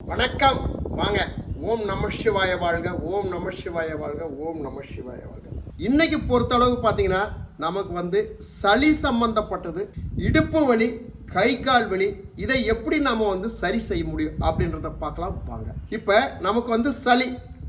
வணக்கம். வாங்க. ஓம் நம சிவாய வாழ்க. ஓம் நம சிவாய வாழ்க. ஓம் நம சிவாய வாழ்க. இன்னைக்கு பொறுத்தளவு பார்த்தீங்கன்னா நமக்கு வந்து சளி சம்பந்தப்பட்டது இடுப்பு வலி கை கால் வலி இதை எப்படி நாம வந்து சரி செய்ய முடியும் அப்படின்றத பார்க்கலாம். வாங்க. இப்போ நமக்கு வந்து சளி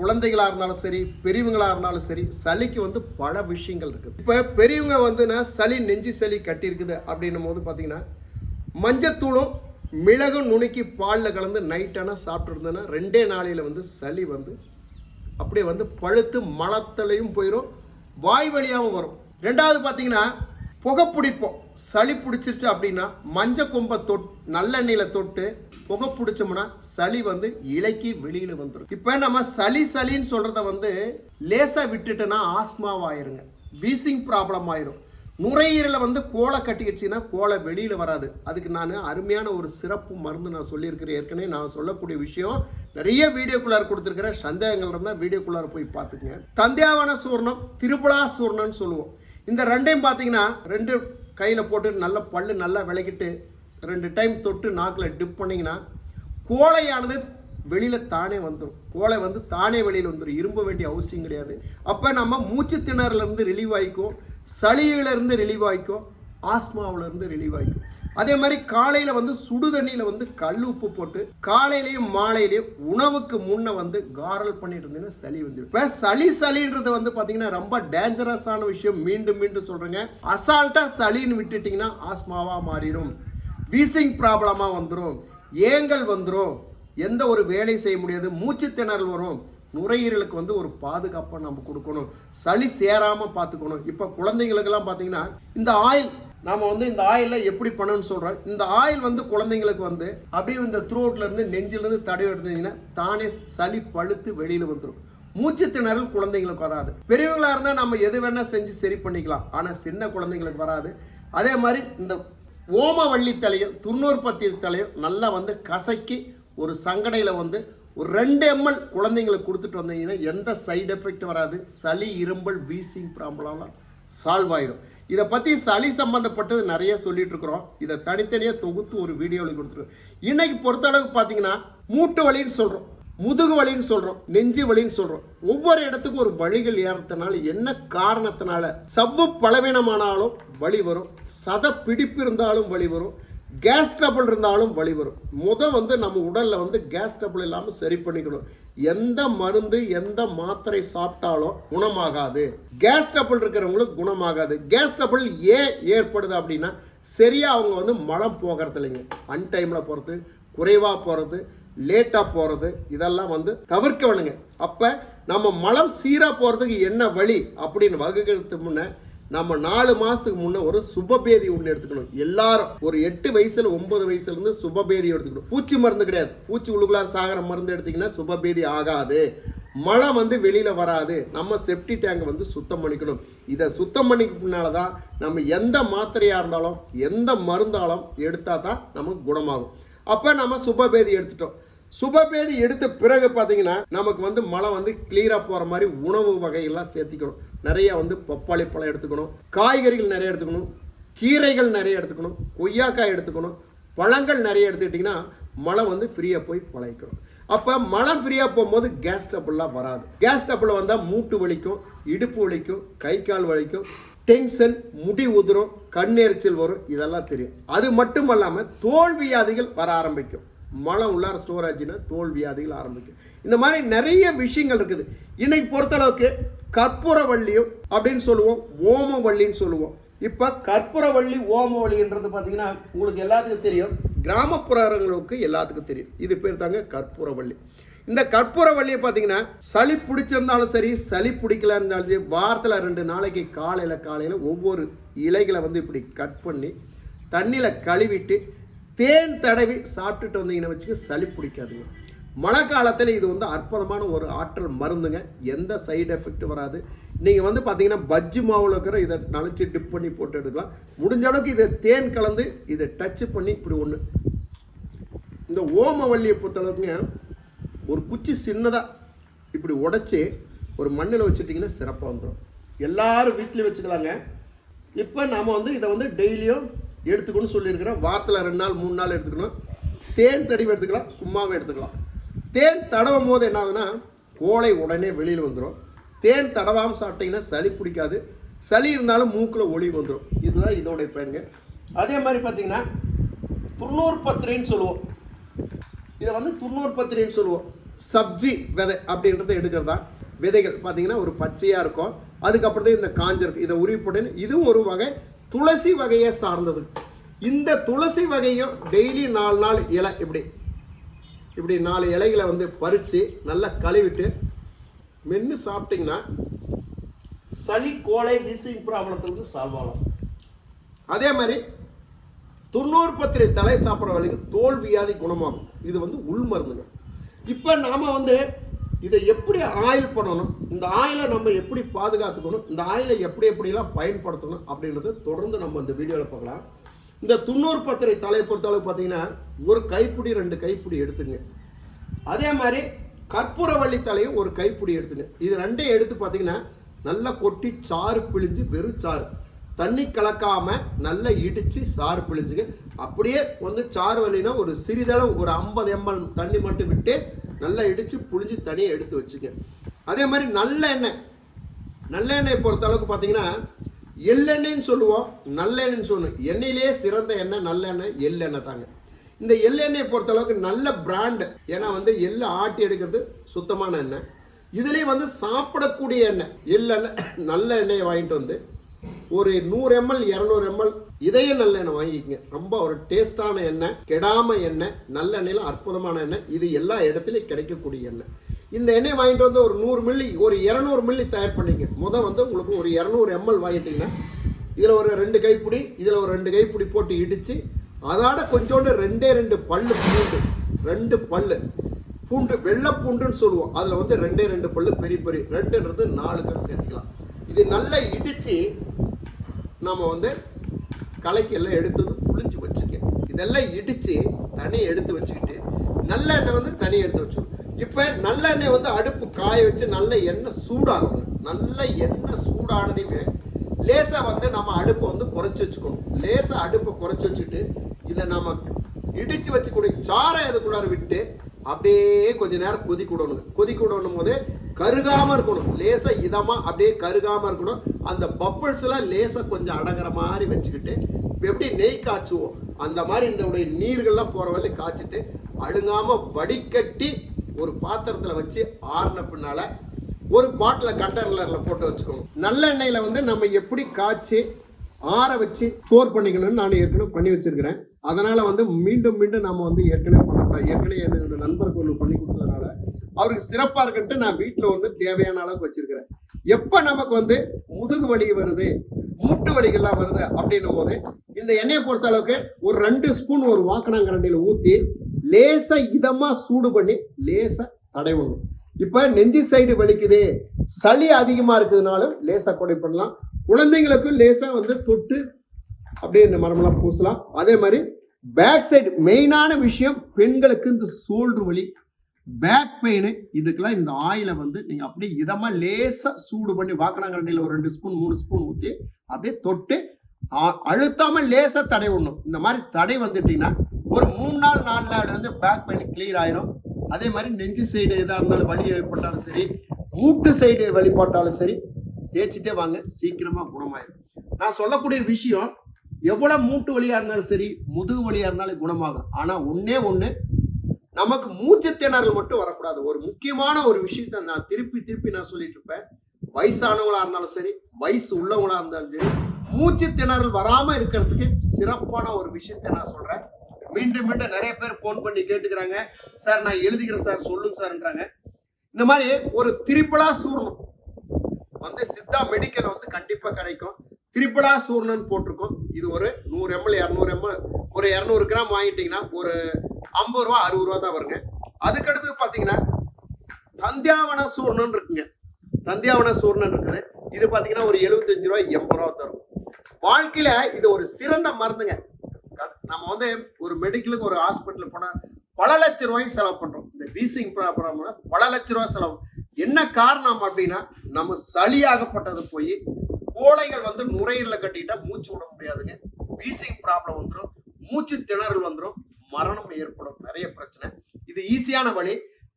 குழந்தைகளா இருந்தாலும் சரி பெரியவங்களா இருந்தாலும் சரி சளிக்கு வந்து பல விஷயங்கள் இருக்குது இப்போ பெரியவங்க வந்துன்னா சளி நெஞ்சு சளி கட்டியிருக்குது அப்படின்னும் போது பார்த்தீங்கன்னா மஞ்சத்தூளும் மிளகு நுணுக்கி பாலில் கலந்து நைட்டானால் சாப்பிட்ருந்தேன்னா ரெண்டே நாளையில் வந்து சளி வந்து அப்படியே வந்து பழுத்து மலத்தலையும் போயிடும் வாய் வழியாகவும் வரும். ரெண்டாவது பார்த்தீங்கன்னா புகை பிடிப்போம். சளி பிடிச்சிருச்சு அப்படின்னா மஞ்சள் கொம்பை தொட் நல்லெண்ணெயில் தொட்டு புகை பிடிச்சோம்னா சளி வந்து இலைக்கு வெளியில் வந்துடும் இப்போ நம்ம சளி சளின்னு சொல்கிறத வந்து லேசாக விட்டுட்டோன்னா ஆஸ்மாவாயிருங்க. வீசிங் ப்ராப்ளம் ஆயிரும். நுரையீரலை வந்து கோலை கட்டிக்கிச்சுன்னா கோலை வெளியில் வராது. அதுக்கு நான் அருமையான ஒரு சிறப்பு மருந்து நான் சொல்லியிருக்கிறேன். ஏற்கனவே நான் சொல்லக்கூடிய விஷயம். நிறைய வீடியோக்குள்ளார் கொடுத்துருக்கிறேன். சந்தேகங்கள் இருந்தால் வீடியோக்குள்ளார் போய் பார்த்துக்குங்க. தந்தியாவான சூர்ணம் திருப்புலா சூர்ணம்னு சொல்லுவோம். இந்த ரெண்டையும் பார்த்தீங்கன்னா ரெண்டு கையில் போட்டு நல்ல பல்லு நல்லா விளக்கிட்டு ரெண்டு டைம் தொட்டு நாக்கில் டிப் பண்ணிங்கன்னா கோழையானது வெளியில் தானே வந்துடும் கோலை வந்து தானே வெளியில் வந்துடும் இரும்ப வேண்டிய அவசியம் கிடையாது. அப்போ நம்ம மூச்சு திணறலேருந்து ரிலீவ் ஆகிக்கும் சளியிலேருந்து ரிலீவ் ஆகிக்கும் ஆஸ்மாவிலேருந்து ரிலீவ் ஆகிக்கும் அதே மாதிரி காலையில் வந்து சுடு தண்ணியில் வந்து கல் உப்பு போட்டு காலையிலையும் மாலையிலையும் உணவுக்கு முன்னே வந்து காரல் பண்ணிட்டு இருந்தீங்கன்னா சளி வந்துடும் இப்போ சளி சளின்றது வந்து பார்த்தீங்கன்னா ரொம்ப டேஞ்சரஸான விஷயம். மீண்டும் மீண்டும் சொல்கிறேங்க அசால்ட்டாக சளின்னு விட்டுட்டிங்கன்னா ஆஸ்மாவாக மாறிடும் வீசிங் ப்ராப்ளமாக வந்துடும் ஏங்கல் வந்துடும் எந்த ஒரு வேலை செய்ய முடியாது. மூச்சு திணறல் வரும். நுரையீரலுக்கு வந்து ஒரு பாதுகாப்பை நம்ம கொடுக்கணும். சளி சேராமல் பார்த்துக்கணும். இப்போ குழந்தைங்களுக்கெல்லாம் பார்த்தீங்கன்னா இந்த ஆயில் நாம் வந்து இந்த ஆயிலில் எப்படி பண்ணணும்னு சொல்கிறோம் இந்த ஆயில் வந்து குழந்தைங்களுக்கு வந்து அப்படியே இந்த த்ரோட்லேருந்து நெஞ்சிலேருந்து நெஞ்சிலிருந்து எடுத்தீங்கன்னா தானே சளி பழுத்து வெளியில் வந்துடும் மூச்சு திணறல் குழந்தைங்களுக்கு வராது. பெரியவங்களாக இருந்தால் நம்ம எது வேணால் செஞ்சு சரி பண்ணிக்கலாம். ஆனால் சின்ன குழந்தைங்களுக்கு வராது. அதே மாதிரி இந்த ஓமவள்ளி தலையும் துண்ணூர் பத்தி தலையும் நல்லா வந்து கசக்கி ஒரு சங்கடையில் வந்து ஒரு ரெண்டு எம்எல் குழந்தைங்களுக்கு கொடுத்துட்டு வந்தீங்கன்னா எந்த சைடு எஃபெக்ட் வராது. சளி இரும்பல் வீசிங் ப்ராப்ளம்லாம் சால்வ் ஆயிரும். இதை பற்றி சளி சம்மந்தப்பட்டது நிறைய சொல்லிட்டு இருக்கிறோம். இதை தனித்தனியாக தொகுத்து ஒரு வீடியோவில் கொடுத்துருக்கோம். இன்னைக்கு பொறுத்தளவுக்கு பார்த்தீங்கன்னா மூட்டு வலின்னு சொல்கிறோம் முதுகு வலின்னு சொல்கிறோம் நெஞ்சு வலின்னு சொல்கிறோம் ஒவ்வொரு இடத்துக்கும் ஒரு வலிகள் ஏறத்தினால என்ன காரணத்தினால? சவ்வு பலவீனமானாலும் வலி வரும். சத பிடிப்பு இருந்தாலும் வலி வரும். கேஸ் ட்ரபிள் இருந்தாலும் வழி வரும். முத வந்து நம்ம உடலில் வந்து கேஸ் ட்ரபிள் இல்லாமல் சரி பண்ணிக்கணும். எந்த மருந்து எந்த மாத்திரை சாப்பிட்டாலும் குணமாகாது. கேஸ் ட்ரபிள் இருக்கிறவங்களுக்கு குணமாகாது. கேஸ் ட்ரபிள் ஏன் ஏற்படுது அப்படின்னா சரியாக அவங்க வந்து மலம் போகிறது இல்லைங்க அன்டைமில் போகிறது குறைவாக போகிறது லேட்டாக போகிறது இதெல்லாம் வந்து தவிர்க்க வேணுங்க அப்போ நம்ம மலம் சீராக போகிறதுக்கு என்ன வழி அப்படின்னு வகுக்கிறதுக்கு முன்னே நம்ம நாலு மாதத்துக்கு முன்னே ஒரு சுபபேதி ஒன்று எடுத்துக்கணும். எல்லாரும் ஒரு எட்டு வயசுல ஒன்பது வயசுல இருந்து சுபபேதி எடுத்துக்கணும். பூச்சி மருந்து கிடையாது. பூச்சி உள்ளுக்குள்ளார் சாகர மருந்து எடுத்தீங்கன்னா சுபபேதி ஆகாது. மழை வந்து வெளியில வராது. நம்ம செப்டி டேங்கை வந்து சுத்தம் பண்ணிக்கணும். இதை சுத்தம் பண்ணிக்க பின்னால தான் நம்ம எந்த மாத்திரையா இருந்தாலும் எந்த மருந்தாலும் எடுத்தா தான் நமக்கு குணமாகும். அப்போ நம்ம சுபபேதி எடுத்துட்டோம். சுபபேதி எடுத்த பிறகு பார்த்தீங்கன்னா நமக்கு வந்து மழை வந்து கிளியராக போகிற மாதிரி உணவு வகையெல்லாம் சேர்த்திக்கணும். நிறைய வந்து பப்பாளி பழம் எடுத்துக்கணும். காய்கறிகள் நிறைய எடுத்துக்கணும். கீரைகள் நிறைய எடுத்துக்கணும். கொய்யாக்காய் எடுத்துக்கணும். பழங்கள் நிறைய எடுத்துக்கிட்டிங்கன்னா மழை வந்து ஃப்ரீயாக போய் பழகிக்கணும். அப்போ மழை ஃப்ரீயாக போகும்போது கேஸ் ட்ரபிள்லாம் வராது. கேஸ் ட்ரபிள் வந்தால் மூட்டு வலிக்கும் இடுப்பு வலிக்கும் கை கால் வலிக்கும் டென்ஷன் முடி உதிரும் கண்ணெரிச்சல் வரும். இதெல்லாம் தெரியும். அது மட்டும் இல்லாமல் தோல்வியாதிகள் வர ஆரம்பிக்கும். மலம் உள்ளார ஸ்டோர் ஆச்சுன்னா தோல் வியாதிகள் ஆரம்பிக்கும். இந்த மாதிரி நிறைய விஷயங்கள் இருக்குது. இன்னைக்கு பொறுத்தளவுக்கு கற்பூரவள்ளியும் அப்படின்னு சொல்லுவோம் ஓமவள்ளின்னு சொல்லுவோம். இப்போ கற்பூரவள்ளி ஓமவள்ளின்றது பார்த்தீங்கன்னா உங்களுக்கு எல்லாத்துக்கும் தெரியும். கிராமப்புறங்களுக்கு எல்லாத்துக்கும் தெரியும். இது பேர் தாங்க கற்பூரவள்ளி. இந்த கற்பூரவள்ளியை பார்த்தீங்கன்னா சளி பிடிச்சிருந்தாலும் சரி சளி பிடிக்கலன்னாலும் சரி வாரத்தில் ரெண்டு நாளைக்கு காலையில் காலையில் ஒவ்வொரு இலைகளை வந்து இப்படி கட் பண்ணி தண்ணியில் கழுவிட்டு தேன் தடவி சாப்பிட்டுட்டு வந்தீங்கன்னு வச்சுக்க சளி பிடிக்காதுங்க. மழை காலத்தில் இது வந்து அற்புதமான ஒரு ஆற்றல் மருந்துங்க. எந்த சைடு எஃபெக்ட் வராது. நீங்கள் வந்து பார்த்தீங்கன்னா பஜ்ஜி மாவில் இருக்கிற இதை நனைச்சி டிப் பண்ணி போட்டு எடுக்கலாம். முடிஞ்ச அளவுக்கு இதை தேன் கலந்து இதை டச் பண்ணி இப்படி ஒன்று இந்த ஓமவல்லியை பொறுத்தளவுக்குங்க ஒரு குச்சி சின்னதாக இப்படி உடச்சி ஒரு மண்ணில் வச்சுட்டிங்கன்னா சிறப்பாக வந்துடும் எல்லாரும் வீட்லேயும் வச்சுக்கலாங்க. இப்போ நாம் வந்து இதை வந்து டெய்லியும் எடுத்துக்கணும்னு சொல்லியிருக்கிறேன். வாரத்தில் ரெண்டு நாள் மூணு நாள் எடுத்துக்கணும். தேன் தடிவு எடுத்துக்கலாம். சும்மாவே எடுத்துக்கலாம். தேன் தடவும் போது என்ன ஆகுதுன்னா கோலை உடனே வெளியில் வந்துடும் தேன் தடவாமல் சாப்பிட்டீங்கன்னா சளி பிடிக்காது. சளி இருந்தாலும் மூக்கில் ஒளி வந்துடும் இதுதான் இதோடைய பயன்கள். அதே மாதிரி பார்த்தீங்கன்னா துண்ணூர் பத்திரின்னு சொல்லுவோம். இதை வந்து துண்ணூர் பத்திரின்னு சொல்லுவோம். சப்ஜி விதை அப்படின்றத எடுக்கிறதா? விதைகள். பார்த்தீங்கன்னா ஒரு பச்சையாக இருக்கும். அதுக்கப்புறம் தான் இந்த காஞ்சிருக்கு இதை உருவி போட்டேன்னு இதுவும் ஒரு வகை துளசி வகையை சார்ந்தது. இந்த துளசி வகையும் டெய்லி நாலு நாள் இலை இப்படி இப்படி நாலு இலைகளை வந்து பறித்து நல்லா கழுவிட்டு மென்று சாப்பிட்டீங்கன்னா சளி கோழை வீசிங் ப்ராப்ளத்துலேருந்து சால்வ் ஆகலாம் அதே மாதிரி தொண்ணூறு பத்திரை தலை சாப்பிட்ற வழிக்கு தோல் வியாதி குணமாகும். இது வந்து உள் மருந்துங்க. இப்போ நாம் வந்து இதை எப்படி ஆயில் பண்ணணும்? இந்த ஆயிலை நம்ம எப்படி பாதுகாத்துக்கணும்? இந்த ஆயிலை எப்படி எப்படிலாம் பயன்படுத்தணும் அப்படின்றத தொடர்ந்து நம்ம இந்த வீடியோவில் பார்க்கலாம். இந்த துண்ணூறு பத்திரை தலையை பொறுத்தளவு பார்த்தீங்கன்னா ஒரு கைப்பிடி ரெண்டு கைப்பிடி எடுத்துங்க. அதே மாதிரி கற்பூரவள்ளி தலையும் ஒரு கைப்பிடி எடுத்துங்க. இது ரெண்டையும் எடுத்து பார்த்தீங்கன்னா நல்லா கொட்டி சாறு பிழிஞ்சு வெறும் சாறு. தண்ணி கலக்காம நல்லா இடிச்சு சாறு பிழிஞ்சுங்க. அப்படியே வந்து சாறு வலினா ஒரு சிறிதளவு ஒரு ஐம்பது எம்எல் தண்ணி மட்டும் விட்டு நல்லா இடித்து புழிஞ்சு தனியாக எடுத்து வச்சுங்க அதே மாதிரி நல்ல எண்ணெய். நல்லெண்ணெய் பொறுத்த அளவுக்கு பார்த்தீங்கன்னா எள்ளெண்ணெய்ன்னு சொல்லுவோம். நல்லெண்ணெய்னு சொல்லுவோம் எண்ணெயிலேயே சிறந்த எண்ணெய் நல்லெண்ணெய் எள்ளெண்ணெய் தாங்க. இந்த எள்ளெண்ணெயை பொறுத்த அளவுக்கு நல்ல பிராண்டு ஏன்னா வந்து எள்ளை ஆட்டி எடுக்கிறது சுத்தமான எண்ணெய். இதுலேயே வந்து சாப்பிடக்கூடிய எண்ணெய். எள்ளெண்ணெய் நல்ல எண்ணெயை வாங்கிட்டு வந்து ஒரு நூறு எம்எல் இரநூறு எம்எல் இதய நல்ல எண்ணெய் வாங்கிக்கங்க. ரொம்ப ஒரு டேஸ்டான எண்ணெய் கெடாம எண்ணெய் நல்லெண்ணெயில் அற்புதமான எண்ணெய். இது எல்லா இடத்துலையும் கிடைக்கக்கூடிய எண்ணெய். இந்த எண்ணெய் வாங்கிட்டு வந்து ஒரு நூறு மில்லி ஒரு இரநூறு மில்லி தயார் பண்ணிங்க. முத வந்து உங்களுக்கு ஒரு இரநூறு எம்எல் வாங்கிட்டீங்கன்னா இதில் ஒரு ரெண்டு கைப்பிடி இதில் ஒரு ரெண்டு கைப்பிடி போட்டு இடித்து அதோட கொஞ்சோண்டு ரெண்டே ரெண்டு பல்லு பூண்டு ரெண்டு பல்லு. பூண்டு வெள்ளை பூண்டுன்னு சொல்லுவோம். அதில் வந்து ரெண்டே ரெண்டு பல்லு பெரிய பெரிய. ரெண்டுன்றது நாலு பேர் சேர்த்துக்கலாம். இது நல்லா இடித்து நம்ம வந்து கலைக்கு எல்லாம் எடுத்து வந்து புளிஞ்சு வச்சுக்கணும். இதெல்லாம் இடித்து தனியாக எடுத்து வச்சுக்கிட்டு நல்லெண்ணெய் வந்து தனியாக எடுத்து வச்சுக்கணும். இப்போ நல்லெண்ணெய் வந்து அடுப்பு காய வச்சு நல்ல எண்ணெய் சூடாகணும். நல்ல எண்ணெய் சூடானதையுமே லேசாக வந்து நம்ம அடுப்பை வந்து குறைச்சி வச்சுக்கணும். லேசாக அடுப்பை குறைச்சி வச்சுட்டு இதை நம்ம இடித்து வச்சுக்கூடிய சாரை அதுக்குள்ளார விட்டு அப்படியே கொஞ்ச நேரம் கொதிக்க விடணும். கொதிக்க விடணும் போது கருகாமல் இருக்கணும். லேசாக இதமாக அப்படியே கருகாமல் இருக்கணும். அந்த பப்பிள்ஸ் எல்லாம் லேசா கொஞ்சம் அடங்குற மாதிரி வச்சுக்கிட்டு எப்படி நெய் காய்ச்சுவோம்? அந்த மாதிரி இந்த உடைய நீர்கள்லாம் போற வரையும் காய்ச்சிட்டு அழுங்காம வடிகட்டி ஒரு பாத்திரத்துல வச்சு ஆறின பின்னால ஒரு பாட்டில் கண்டெய்னர்ல போட்டு வச்சுக்கணும். நல்லெண்ணெயில் வந்து நம்ம எப்படி காய்ச்சி ஆற வச்சு ஸ்டோர் பண்ணிக்கணும்னு நான் ஏற்கனவே பண்ணி வச்சிருக்கிறேன். அதனால வந்து மீண்டும் மீண்டும் நம்ம வந்து ஏற்கனவே பண்ணக்கூடாது. ஏற்கனவே என்னோட நண்பருக்கு ஒன்று பண்ணி கொடுத்ததுனால அவருக்கு சிறப்பாக இருக்குன்ட்டு நான் வீட்டில் ஒன்று தேவையான அளவுக்கு வச்சிருக்கிறேன். எப்போ நமக்கு வந்து முதுகு வலி வருது மூட்டு வலிகள்லாம் வருது அப்படின்னும் போது இந்த எண்ணெயை பொறுத்த அளவுக்கு ஒரு ரெண்டு ஸ்பூன் ஒரு வாக்கணாங்கரண்டியில் ஊற்றி லேசாக இதமாக சூடு பண்ணி லேசாக தடவணும் இப்போ நெஞ்சி சைடு வலிக்குது சளி அதிகமாக இருக்கிறதுனாலும் லேசாக கொடை பண்ணலாம். குழந்தைங்களுக்கும் லேசாக வந்து தொட்டு அப்படியே இந்த மரமெல்லாம் பூசலாம். அதே மாதிரி பேக் சைடு மெயினான விஷயம் பெண்களுக்கு இந்த சோல்டர் வலி பேக் பெயின் இதுக்கெல்லாம் இந்த ஆயிலை வந்து நீங்கள் அப்படியே இதமாக லேசாக சூடு பண்ணி வாக்கணாங்கரண்டியில் ஒரு ரெண்டு ஸ்பூன் மூணு ஸ்பூன் ஊற்றி அப்படியே தொட்டு அ- அழுத்தாம லேசாக தடை விடணும். இந்த மாதிரி தடை வந்துட்டீங்கன்னா ஒரு மூணு நாள் நாலு நாள் வந்து பேக் பெயின் கிளியர் ஆயிரும். அதே மாதிரி நெஞ்சு சைடு எதாக இருந்தாலும் வலி ஏற்பட்டாலும் சரி மூட்டு சைடு வழிபாட்டாலும் சரி தேய்ச்சிட்டே வாங்க சீக்கிரமா குணமாயிடும் நான் சொல்லக்கூடிய விஷயம் எவ்வளவு மூட்டு வலியா இருந்தாலும் சரி முதுகு வலியா இருந்தாலும் குணமாகும். ஆனா ஒன்றே ஒன்று நமக்கு மூச்சு திணறல் மட்டும் வரக்கூடாது. ஒரு முக்கியமான ஒரு விஷயத்த நான் திருப்பி திருப்பி நான் சொல்லிட்டு இருப்பேன். வயசானவங்களா இருந்தாலும் சரி வயசு உள்ளவங்களா இருந்தாலும் சரி மூச்சு திணறல் வராம இருக்கிறதுக்கு சிறப்பான ஒரு விஷயத்த நான் சொல்றேன். மீண்டும் மீண்டும் நிறைய பேர் ஃபோன் பண்ணி கேட்டுக்கிறாங்க. சார் நான் எழுதிக்கிறேன் சார் சொல்லுங்க சார்ன்றாங்க இந்த மாதிரி ஒரு திரிபலா சூர்ணம். வந்து சித்தா மெடிக்கல் வந்து கண்டிப்பா கிடைக்கும். திரிபலா சூர்ணன் போட்டிருக்கோம். இது ஒரு நூறு எம்எல் இரநூறு எம்எல் ஒரு இரநூறு கிராம் வாங்கிட்டீங்கன்னா ஒரு ஐம்பது ரூபா அறுபது ரூபா தான் வருங்க. அதுக்கடுத்து பார்த்தீங்கன்னா தந்தியாவன சூர்ணன் இருக்குங்க. தந்தியாவன சூர்ணன் இருக்குது. இது பார்த்தீங்கன்னா ஒரு எழுபத்தஞ்சு ரூபாய் எண்பது ரூபா தரும். வாழ்க்கையில இது ஒரு சிறந்த மருந்துங்க. நம்ம வந்து ஒரு மெடிக்கலுக்கு ஒரு ஹாஸ்பிட்டல் போனால் பல லட்ச ரூபாயும் செலவு பண்றோம். இந்த வீசிங் ப்ராப்ளம்னா பல லட்ச ரூபாய் செலவு. என்ன காரணம் அப்படின்னா நம்ம சளியாகப்பட்டது போய் கோழைகள் வந்து நுரையீரல கட்டிட்டா மூச்சு விட முடியாதுங்க. வீசிங் ப்ராப்ளம் வந்துடும் மூச்சு திணறல் வந்துடும் மரணம் ஏற்படும். நிறைய பிரச்சனை. இது ஈஸியான வழி.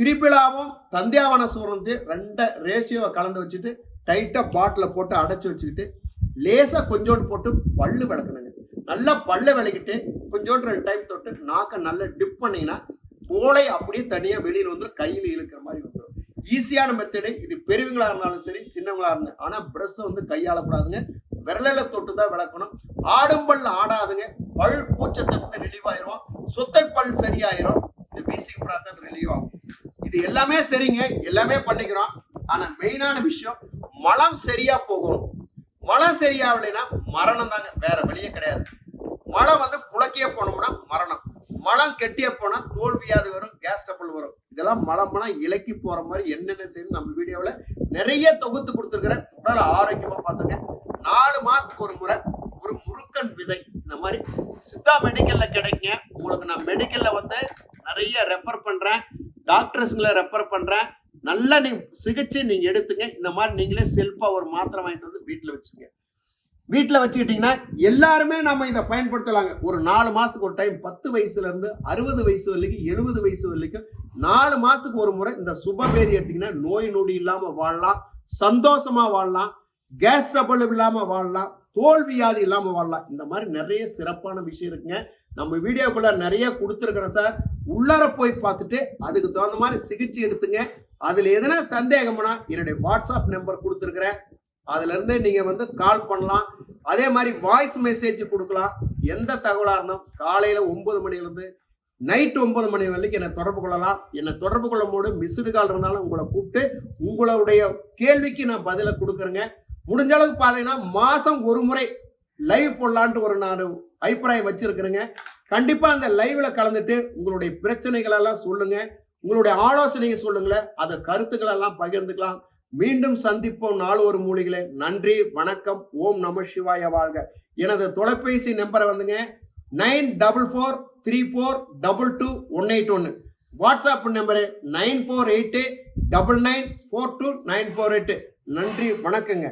திரிபிளாவும் தந்தியாவன சூரந்து ரெண்டை ரேஷியோவை கலந்து வச்சுட்டு டைட்டா பாட்டில போட்டு அடைச்சி வச்சுக்கிட்டு லேசா கொஞ்சோண்டு போட்டு பல்லு விளக்கணுங்க நல்லா பல்ல விளக்கிட்டு கொஞ்சோண்டு ரெண்டு டைம் தொட்டு நாக்கை நல்லா டிப் பண்ணீங்கன்னா கோலை அப்படியே தனியா வெளியில் வந்துடும் கையில் இழுக்கிற மாதிரி வந்துடும் ஈஸியான மெத்தடு இது பெரியவங்களா இருந்தாலும் சரி சின்னவங்களா இருந்தாலும் ஆனா பிரஷ் வந்து கையாளக்கூடாதுங்க. விரலில் தொட்டு தான் விளக்கணும். ஆடும் பல் ஆடாதுங்க. பல் கூச்சத்திலிருந்து ரிலீவ் ஆயிரும் சொத்தை பல் சரியாயிரும். இந்த பேசிக் பிரார்த்தன் ரிலீவ் ஆகும். இது எல்லாமே சரிங்க. எல்லாமே பண்ணிக்கிறோம். ஆனா மெயினான விஷயம் மலம் சரியா போகணும் மலம் சரியாகலைன்னா மரணம் தாங்க. வேற வழியே கிடையாது. மலம் வந்து புழக்கிய போனோம்னா மரணம். மலம் கெட்டிய போனா தோல்வியாது வரும் கேஸ் டபுள் வரும். இதெல்லாம் மலம் மலம் இலக்கி போற மாதிரி என்னென்ன செய்யணும் நம்ம வீடியோவில் நிறைய தொகுத்து கொடுத்துருக்குறேன். உடல் ஆரோக்கியமா பார்த்துங்க. நாலு மாசத்துக்கு ஒரு முறை ஒரு முருக்கன் விதை. இந்த மாதிரி சித்தா மெடிக்கல்ல கிடைக்குங்க. உங்களுக்கு நான் மெடிக்கல்ல வந்து நிறைய ரெஃபர் பண்றேன். டாக்டர்ஸுங்களை ரெஃபர் பண்றேன். நல்லா நீ சிகிச்சை நீங்க எடுத்துங்க. இந்த மாதிரி நீங்களே செல்ஃபா ஒரு மாத்திரை வாங்கிட்டு வந்து வீட்டில் வச்சுங்க. வீட்டில் வச்சுக்கிட்டிங்கன்னா எல்லாருமே நம்ம இதை பயன்படுத்தலாங்க. ஒரு நாலு மாதத்துக்கு ஒரு டைம் பத்து வயசுலேருந்து அறுபது வயசு வரைக்கும் எழுபது வயசு வரைக்கும் நாலு மாதத்துக்கு ஒரு முறை இந்த சுபபேரி எடுத்திங்கன்னா நோய் நொடி இல்லாமல் வாழலாம் சந்தோஷமாக வாழலாம் கேஸ் ட்ரபிள் இல்லாமல் வாழலாம் தோல் வியாதி வாழலாம். இந்த மாதிரி நிறைய சிறப்பான விஷயம் இருக்குங்க. நம்ம வீடியோக்குள்ள நிறைய கொடுத்துருக்குறோம் சார். உள்ளார போய் பார்த்துட்டு அதுக்கு தகுந்த மாதிரி சிகிச்சை எடுத்துங்க. அதில் எதுனா சந்தேகம்னா என்னுடைய வாட்ஸ்அப் நம்பர் கொடுத்துருக்குறேன். அதுலேருந்து நீங்கள் வந்து கால் பண்ணலாம். அதே மாதிரி வாய்ஸ் மெசேஜ் கொடுக்கலாம். எந்த தகவலாக இருந்தாலும் காலையில் ஒன்பது மணிலேருந்து நைட் ஒன்பது மணி வரைக்கும் என்னை தொடர்பு கொள்ளலாம். என்னை தொடர்பு கொள்ளும் போது மிஸ்டு கால் இருந்தாலும் உங்களை கூப்பிட்டு உங்களுடைய கேள்விக்கு நான் பதிலை கொடுக்குறேங்க. முடிஞ்ச அளவுக்கு பார்த்தீங்கன்னா மாதம் ஒரு முறை லைவ் போடலான்ட்டு ஒரு நான் அபிப்பிராயம் வச்சுருக்குறேங்க. கண்டிப்பாக அந்த லைவில் கலந்துட்டு உங்களுடைய பிரச்சனைகளெல்லாம் சொல்லுங்கள் உங்களுடைய ஆலோசனைகள் சொல்லுங்களேன். அதை கருத்துக்களெல்லாம் பகிர்ந்துக்கலாம். மீண்டும் சந்திப்போம் நாலு ஒரு மூலிகளே நன்றி வணக்கம். ஓம் நம சிவாய வாழ்க. எனது தொலைபேசி நம்பரை வந்துங்க. Nine double four three four double two one eight ஒன்று WhatsApp number nine four eight double nine four two nine four eight. நன்றி வணக்கங்க.